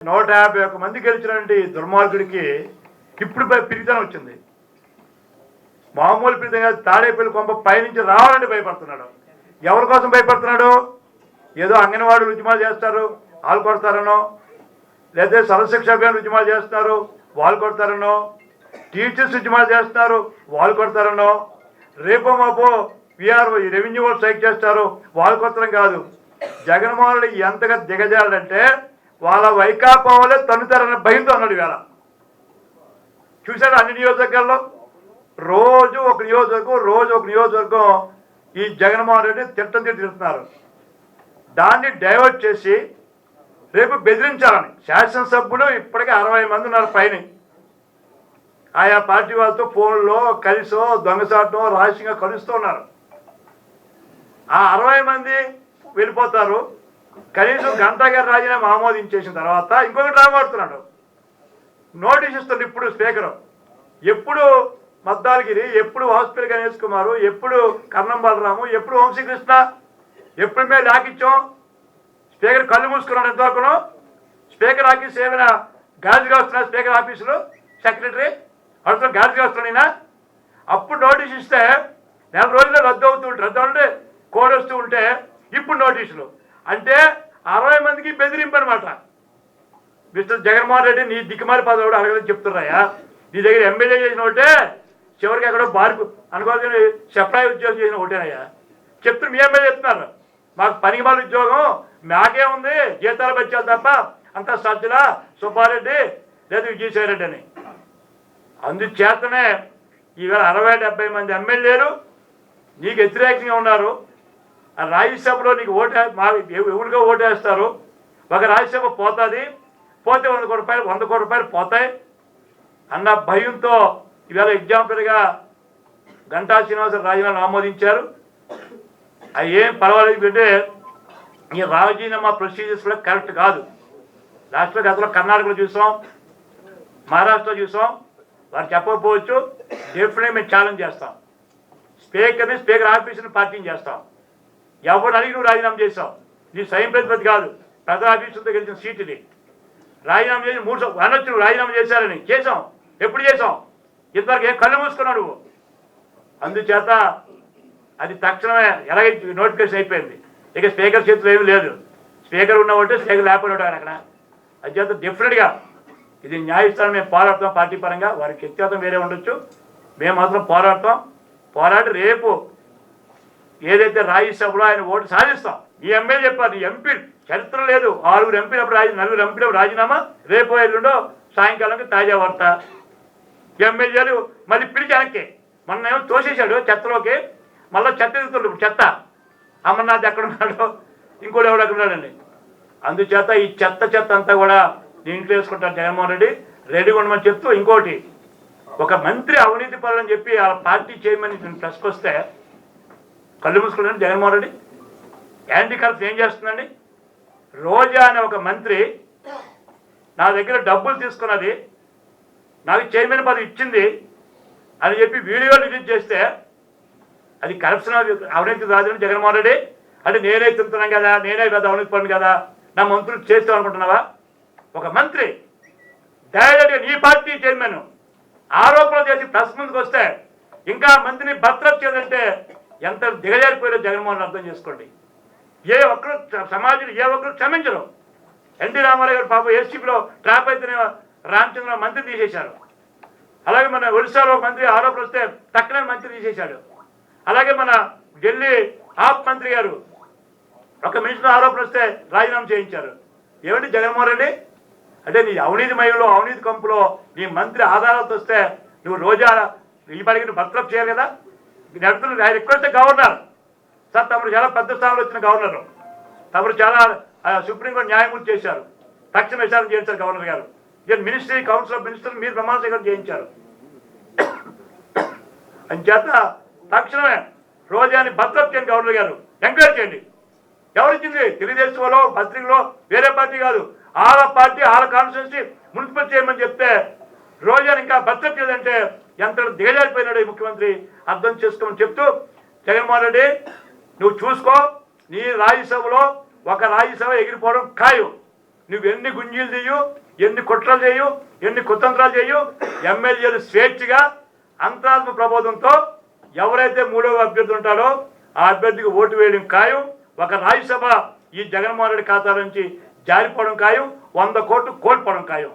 నూట యాభై ఒక్క మంది గెలిచినటువంటి దుర్మార్గుడికి ఇప్పుడు భయ- వచ్చింది. మామూలు పిరితం తాడేపల్లి కొంప పైనుంచి రావాలని భయపడుతున్నాడు. ఎవరి కోసం భయపడుతున్నాడు? ఏదో అంగన్వాడీ ఉద్యమాలు చేస్తారు వాళ్ళు కొడతారనో లేదా సర్వశిక్ష అభియాన్ ఉద్యమాలు చేస్తున్నారు వాళ్ళు కొడతారనో టీచర్స్ ఉద్యమాలు చేస్తున్నారు వాళ్ళు కొడతారనో రేపో మాపో విఆర్ రెవెన్యూ వాళ్ళు స్ట్రైక్ చేస్తారు వాళ్ళు కొడతారం కాదు. జగన్మోహన్ రెడ్డి ఎంతగా దిగజాలంటే వాళ్ళ వైకాపా వాళ్ళే తన్నుతారన్న భయంతో అన్నాడు ఇవాళ. చూశాడు అన్ని నియోజకవర్గాల్లో? రోజు ఒక నియోజకవర్గం రోజు ఒక నియోజకవర్గం ఈ జగన్మోహన్ రెడ్డి తిట్టం తిట్టి తిడుతున్నారు. దాన్ని డైవర్ట్ చేసి రేపు బెదిరించాలని శాసనసభ్యులు ఇప్పటికే అరవై మంది ఉన్నారు పైన. ఆయా పార్టీ వాళ్ళతో ఫోన్లో కలిసో దొంగసాటం రహస్యంగా కలుస్తూ ఉన్నారు. ఆ అరవై మంది వెళ్ళిపోతారు. కనీసం గంటా గారు రాజీనామా ఆమోదించేసిన తర్వాత ఇంకొకటి రాబడుతున్నాడు. నోటీస్ ఇస్తుంది ఇప్పుడు స్పీకర్. ఎప్పుడు మద్దాలగిరి ఎప్పుడు హాస్పిటల్ గణేష్ కుమారు ఎప్పుడు కర్ణం బలరాము ఎప్పుడు వంశీకృష్ణ ఎప్పుడు మేము లాకిచ్చాం స్పీకర్ కళ్ళు మూసుకున్నాడు ఎంతవరకును? స్పీకర్ ఆఫీస్ ఏమైనా గాజుగా వస్తున్నా స్పీకర్ ఆఫీసులో? సెక్రటరీ? అడుగుతున్నా గాజుగా వస్తున్నాయినా అప్పుడు నోటీస్ ఇస్తే నెల రోజుల్లో రద్దు అవుతూ ఉంటే రద్దు అంటే కోడ్ వస్తూ ఉంటే ఇప్పుడు నోటీసులు. అంటే అరవై మందికి బెదిరింపు అనమాట మిస్టర్ జగన్మోహన్ రెడ్డి నీ దిక్కుమాలి పదవి కూడా అడగదని చెప్తున్నాయా నీ దగ్గర ఎమ్మెల్యే చేసిన ఒకటే చివరికి ఎక్కడో బార్కు అనుకోవాల్సిన సెప్రాయి ఉద్యోగం చేసిన ఒకటేనయ్యా. చెప్తున్నారు మీ ఎమ్మెల్యే చెప్తున్నారు. మాకు పనికిమాల ఉద్యోగం మాకే ఉంది జీతాలు వచ్చారు తప్ప అంత సజ్జల సుబ్బారెడ్డి లేదు విజయసాయి రెడ్డి అని. అందుచేతనే ఈవేళ అరవై డెబ్బై మంది ఎమ్మెల్యేలు నీకు వ్యతిరేకంగా ఉన్నారు. ఆ రాజ్యసభలో నీకు ఓటే మా ఎవరిగా ఓటేస్తారు. ఒక రాజ్యసభ పోతుంది. పోతే వంద కోటి రూపాయలు వంద కోటి రూపాయలు పోతాయి. అన్న భయంతో ఇవాళ ఎగ్జాంపుల్గా గంటా శ్రీనివాసరావు రాజీనామా ఆమోదించారు. అవి ఏం పర్వాలేదు అంటే ఈ రాజీనామా ప్రొసీజర్స్ కూడా కరెక్ట్ కాదు. రాష్ట్ర గతంలో కర్ణాటకలో చూసాం మహారాష్ట్రలో చూసాం. వారు చెప్పకపోవచ్చు. డెఫినెట్ మేము ఛాలెంజ్ చేస్తాం. స్పీకర్ని స్పీకర్ ఆఫీసుని పార్టీని చేస్తాం. ఎవరు అడిగి నువ్వు రాజీనామా చేసావు నీ స్వయం ప్రతిపత్తి కాదు. ప్రజా ఆఫీసులతో గెలిచిన సీట్ ఇది రాజీనామా చేసి మూడు అనొచ్చు నువ్వు రాజీనామా చేశారని. చేసాం ఎప్పుడు చేసాం ఇంతవరకు ఏం కళ్ళు మూసుకున్నావు నువ్వు? అందుచేత అది తక్షణమే ఎలాగైతే నోటిఫికేషన్ అయిపోయింది. ఇక స్పీకర్ చేతిలో ఏమీ లేదు. స్పీకర్ ఉన్నవాటే స్పీకర్ లేకపోయినాడు ఆయన అక్కడ. అది చేత డిఫరెంట్గా. ఇది న్యాయస్థానం మేము పోరాడతాం పార్టీ పరంగా. వారికి వ్యక్తిగతం వేరే ఉండొచ్చు. మేము మాత్రం పోరాడతాం. పోరాడి రేపు ఏదైతే రాజ్యసభలో ఆయన ఓటు సాధిస్తాం ఈ ఎమ్మెల్యే చెప్పారు ఎంపీ చరిత్ర లేదు. ఆరుగురు ఎంపీలు రాజీ నలుగురు ఎంపీలు రాజీనామా రేపు ఎల్లుండో సాయంకాలంకి తాజా వార్త. ఎమ్మెల్యేలు మళ్ళీ పిలిచి వెనక్కి. మొన్న ఏమో తోసేశాడు చెత్తలోకి. మళ్ళీ చెత్త ఎదుగుతుండ్రు చెత్త. అమర్నాథ్ ఎక్కడ ఉన్నాడో? ఇంకోటి ఎవడు ఎక్కడ ఉన్నాడండి. అందుచేత ఈ చెత్త చెత్త అంతా కూడా దీంట్లో వేసుకుంటారు జగన్మోహన్ రెడ్డి. రెడీగా ఉండమని చెప్తూ ఇంకోటి. ఒక మంత్రి అవినీతి పరులని చెప్పి ఆ పార్టీ చైర్మన్ ప్రశ్నకొస్తే కళ్ళు మూసుకున్నాడు జగన్మోహన్ రెడ్డి. యాంటీ కరప్షన్ ఏం చేస్తుందండి? రోజా అనే ఒక మంత్రి నా దగ్గర డబ్బులు తీసుకున్నది నాకు చైర్మన్ పదవి ఇచ్చింది అని చెప్పి వీడియో రిలీజ్ చేస్తే అది కరప్షన్ అవినీతి రాజు జగన్మోహన్ రెడ్డి. అంటే నేనే తింటున్నాను కదా నేనే పెద్ద అవినీతి పడిన కదా నా మంత్రులు చేస్తాం అనుకుంటున్నావా? ఒక మంత్రి డైరెక్ట్గా నీ పార్టీ చైర్మన్ ఆరోపణలు చేసి ప్రెస్ ముందుకు వస్తే ఇంకా మంత్రిని భద్రత చేయాలంటే ఎంత దిగజారిపోయారో జగన్మోహన్ అర్థం చేసుకోండి. ఏ ఒక్కరు సమాజంలో ఏ ఒక్కరు క్షమించరు. ఎన్టీ రామారావు గారు పాప ఏసీపీలో ట్రాప్ అయితేనే రామచంద్ర మంత్రి తీసేశారు. అలాగే మన ఒడిశాలో మంత్రి ఆరోపణలు వస్తే తక్కనే మంత్రి తీసేశాడు. అలాగే మన ఢిల్లీ ఆప్ మంత్రి గారు ఒక మినిస్టర్ ఆరోపణలు వస్తే రాజీనామా చేయించారు. ఏమండి జగన్మోహన్ రెడ్డి? అంటే నీ అవినీతి మయంలో అవినీతి కంపులో నీ మంత్రి ఆధారాలతో వస్తే నువ్వు రోజా ఈ పనికి నువ్వు చేయాలి కదా? నేను అడుగుతున్నా ఆయన రిక్వెస్ట్ గవర్నర్ సార్ తమరు చాలా పెద్ద స్థానంలో వచ్చిన గవర్నర్. తమరు చాలా సుప్రీంకోర్టు న్యాయమూర్తి చేశారు. తక్షణ విచారణ చేయించారు గవర్నర్ గారు. ఇక మినిస్ట్రీ కౌన్సిల్ ఆఫ్ మినిస్టర్ మీరు ప్రమాణ స్వీకారం చేయించారు. అంచేత తక్షణమే రోజాని భద్రత చేయండి గవర్నర్ గారు. ఎంకరేజ్ చేయండి. ఎవరిచ్చింది తెలుగుదేశంలో వాళ్ళు పత్రికలో వేరే పార్టీ కాదు. ఆల పార్టీ ఆల కాన్స్టిట్యూన్సీ మున్సిపల్ చేయమని చెప్తే రోజాని ఇంకా భద్రత చేయదంటే ఎంత దిగజారిపోయినాడు ఈ ముఖ్యమంత్రి అర్థం చేసుకోమని చెప్తూ జగన్మోహన్ రెడ్డి నువ్వు చూసుకో నీ రాజ్యసభలో ఒక రాజ్యసభ ఎగిరిపోవడం ఖాయం. నువ్వు ఎన్ని గుంజీలు చేయు ఎన్ని కుట్రలు చేయు ఎన్ని కుతంత్రాలు చేయు ఎమ్మెల్యేలు స్వేచ్ఛగా అంతరాత్మ ప్రబోధంతో ఎవరైతే మూడవ అభ్యర్థి ఉంటాడో ఆ అభ్యర్థికి ఓటు వేయడం ఖాయం. ఒక రాజ్యసభ ఈ జగన్మోహన్ రెడ్డి ఖాతా నుంచి జారిపోవడం ఖాయం. వంద కోట్లు కోల్పోవడం ఖాయం.